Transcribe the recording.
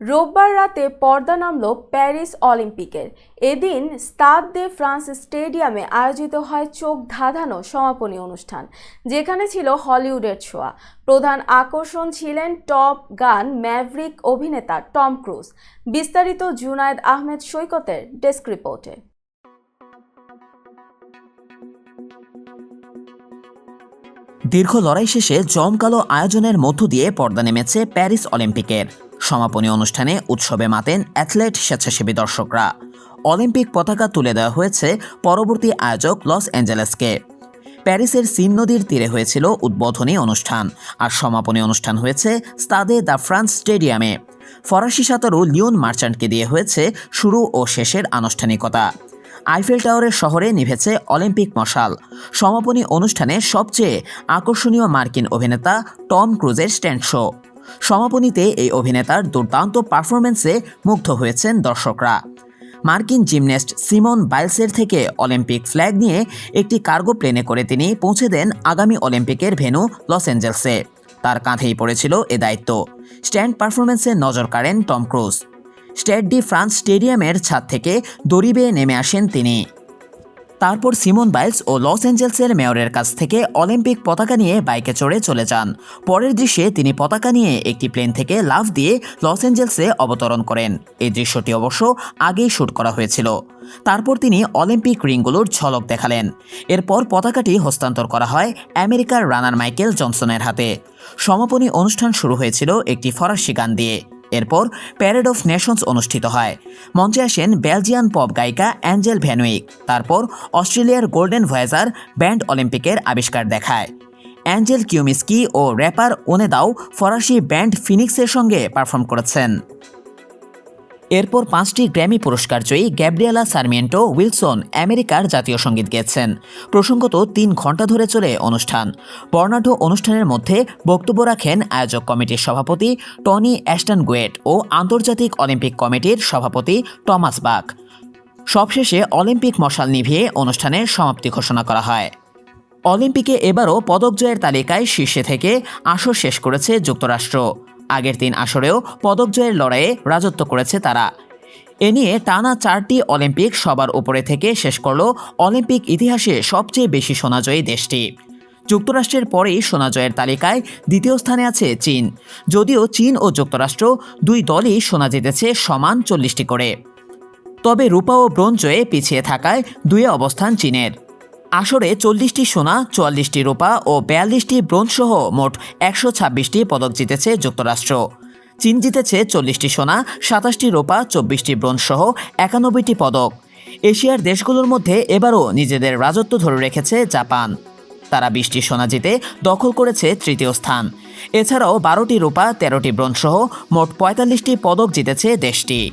রোববার রাতে পর্দা নামল প্যারিস অলিম্পিকের। এদিন স্তাদ দে ফ্রান্স স্টেডিয়ামে আয়োজিত হয় চোখ ধাঁধানো সমাপনী অনুষ্ঠান, যেখানে ছিল হলিউডের ছোঁয়া। প্রধান আকর্ষণ ছিলেন টপ গান ম্যাভরিক অভিনেতা টম ক্রুজ। বিস্তারিত জুনায়েদ আহমেদ সৈকতের ডেস্ক রিপোর্টে। দীর্ঘ লড়াই শেষে জমকালো আয়োজনের মধ্য দিয়ে পর্দা নেমেছে প্যারিস অলিম্পিকের। সমাপনী অনুষ্ঠানে উৎসবে মাতেন অ্যাথলেট স্বেচ্ছাসেবী দর্শকরা। অলিম্পিক পতাকা তুলে দেওয়া হয়েছে পরবর্তী আয়োজক লস অ্যাঞ্জেলেসকে। প্যারিসের সিন নদীর তীরে হয়েছিল উদ্বোধনী অনুষ্ঠান আর সমাপনী অনুষ্ঠান হয়েছে স্তাদে দ্য ফ্রান্স স্টেডিয়ামে। ফরাসি সাঁতারু লিওন মার্চান্টকে দিয়ে হয়েছে শুরু ও শেষের আনুষ্ঠানিকতা। আইফেল টাওয়ারের শহরে নিভেছে অলিম্পিক মশাল। সমাপনী অনুষ্ঠানে সবচেয়ে আকর্ষণীয় মার্কিন অভিনেতা টম ক্রুজের স্ট্যান্ড শো। সমাপনীতে এই অভিনেতার দুর্দান্ত পারফরমেন্সে মুগ্ধ হয়েছেন দর্শকরা। মার্কিন জিমন্যাস্ট সিমন বাইলসের থেকে অলিম্পিক ফ্ল্যাগ নিয়ে একটি কার্গো প্লেনে করে তিনি পৌঁছে দেন আগামী অলিম্পিকের ভেনু লস অ্যাঞ্জেলসে। তার কাঁধেই পড়েছিল এ দায়িত্ব। স্ট্যান্ড পারফরমেন্সে নজর কাড়েন Tom Cruise. Stade de France স্টেডিয়ামের ছাদ থেকে দড়ি বেয়ে নেমে আসেন তিনি। তারপর সিমন বাইলস ও লস অ্যাঞ্জেলসের মেয়রের কাছ থেকে অলিম্পিক পতাকা নিয়ে বাইকে চড়ে চলে যান। পরের দৃশ্যে তিনি পতাকা নিয়ে একটি প্লেন থেকে লাফ দিয়ে লস অ্যাঞ্জেলসে অবতরণ করেন। এই দৃশ্যটি অবশ্য আগেই শ্যুট করা হয়েছিল। তারপর তিনি অলিম্পিক রিংগুলোর ঝলক দেখালেন। এরপর পতাকাটি হস্তান্তর করা হয় আমেরিকার রানার মাইকেল জনসনের হাতে। সমাপনী অনুষ্ঠান শুরু হয়েছিল একটি ফরাসি গান দিয়ে। এরপর প্যারেড অফ নেশনস অনুষ্ঠিত হয়। মঞ্চে আসেন বেলজিয়ান পপ গায়িকা অ্যাঞ্জেল ভ্যানুইক তারপর অস্ট্রেলিয়ার গোল্ডেন ভয়েজার ব্যান্ড অলিম্পিকের আবিষ্কার দেখায়। অ্যাঞ্জেল কিউমিস্কি ও র্যাপার ওনেদাও ফরাসি ব্যান্ড ফিনিক্সের সঙ্গে পারফর্ম করেছেন। এরপর পাঁচটি গ্র্যামি পুরস্কার জয়ী গ্যাব্রিয়েলা সার্মিয়েন্টো উইলসন আমেরিকার জাতীয় সংগীত গেয়েছেন। প্রসঙ্গত তিন ঘণ্টা ধরে চলে অনুষ্ঠান। বর্ণাঢ্য অনুষ্ঠানের মধ্যে বক্তব্য রাখেন আয়োজক কমিটির সভাপতি টনি অ্যাস্টন গুয়েট ও আন্তর্জাতিক অলিম্পিক কমিটির সভাপতি টমাস বাক। সবশেষে অলিম্পিক মশাল নিভিয়ে অনুষ্ঠানের সমাপ্তি ঘোষণা করা হয়। অলিম্পিকে এবারও পদক জয়ের তালিকায় শীর্ষে থেকে আসর শেষ করেছে যুক্তরাষ্ট্র। আগের তিন আসরেও পদক জয়ের লড়াইয়ে রাজত্ব করেছে তারা। এ নিয়ে টানা চারটি অলিম্পিক সবার উপরে থেকে শেষ করল অলিম্পিক ইতিহাসে সবচেয়ে বেশি সোনাজয়ী দেশটি। যুক্তরাষ্ট্রের পরেই সোনা জয়ের তালিকায় দ্বিতীয় স্থানে আছে চীন। যদিও চীন ও যুক্তরাষ্ট্র দুই দলই সোনা জিতেছে সমান চল্লিশটি করে। তবে রূপা ও ব্রোঞ্জ জয়ে পিছিয়ে থাকায় দুয়ে অবস্থান চীনের। আসরে চল্লিশটি সোনা, চুয়াল্লিশটি রূপা ও বিয়াল্লিশটি ব্রোঞ্জ সহ মোট একশো ছাব্বিশটি পদক জিতেছে যুক্তরাষ্ট্র। চীন জিতেছে চল্লিশটি সোনা, সাতাশটি রূপা, চব্বিশটি ব্রোঞ্জ সহ একানব্বইটি পদক। এশিয়ার দেশগুলোর মধ্যে এবারও নিজেদের রাজত্ব ধরে রেখেছে জাপান। তারা বিশটি সোনা জিতে দখল করেছে তৃতীয় স্থান। এছাড়াও বারোটি রূপা, তেরোটি ব্রোঞ্জ সহ মোট পঁয়তাল্লিশটি পদক জিতেছে দেশটি।